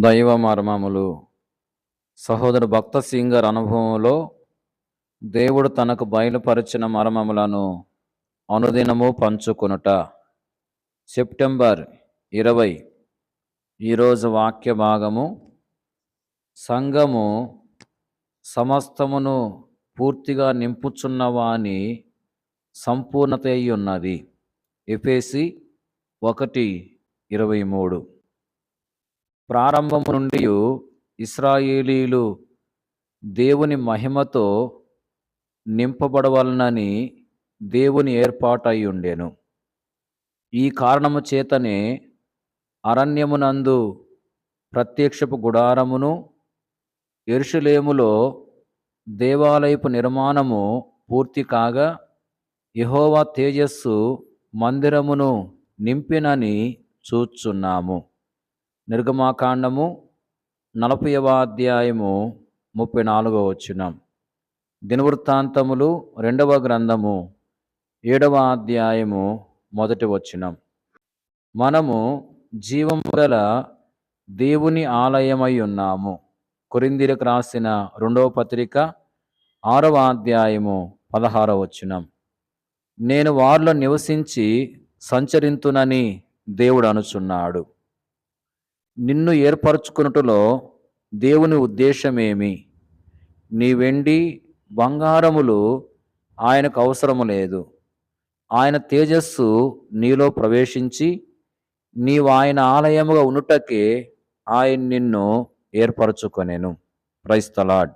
దైవ మర్మములు. సహోదరు భక్త సింగర్ అనుభవంలో దేవుడు తనకు బయలుపరిచిన మర్మములను అనుదినము పంచుకొనుట. సెప్టెంబర్ ఇరవై ఈరోజు వాక్య భాగము. సంఘము సమస్తమును పూర్తిగా నింపుచున్నవాని సంపూర్ణత అయి ఉన్నది. ఎఫేసి ఒకటి ఇరవై మూడు. ప్రారంభము నుండి ఇస్రాయేలీలు దేవుని మహిమతో నింపబడవలనని దేవుని ఏర్పాటై ఉండెను. ఈ కారణము చేతనే అరణ్యమునందు ప్రత్యక్షపు గుడారమును ఎరుషులేములో దేవాలయపు నిర్మాణము పూర్తి కాగా యహోవా తేజస్సు మందిరమును నింపినని చూచున్నాము. నిర్గమాకాండము నలభైవ అధ్యాయము ముప్పై నాలుగవ వచ్చిన దినవృత్తాంతములు రెండవ గ్రంథము ఏడవ అధ్యాయము మొదటి వచ్చిన మనము జీవము గల దేవుని ఆలయమై ఉన్నాము. కొరిందిరకు రాసిన రెండవ పత్రిక ఆరవ అధ్యాయము పదహారవ వచ్చిన నేను వారిలో నివసించి సంచరింతునని దేవుడు అనుచున్నాడు. నిన్ను ఏర్పరచుకున్నట్టులో దేవుని ఉద్దేశమేమి? నీ వెండి బంగారములు ఆయనకు అవసరము లేదు. ఆయన తేజస్సు నీలో ప్రవేశించి నీవు ఆయన ఆలయముగా ఉండుటకే ఆయన నిన్ను ఏర్పరచుకొనెను. క్రైస్తలాడ్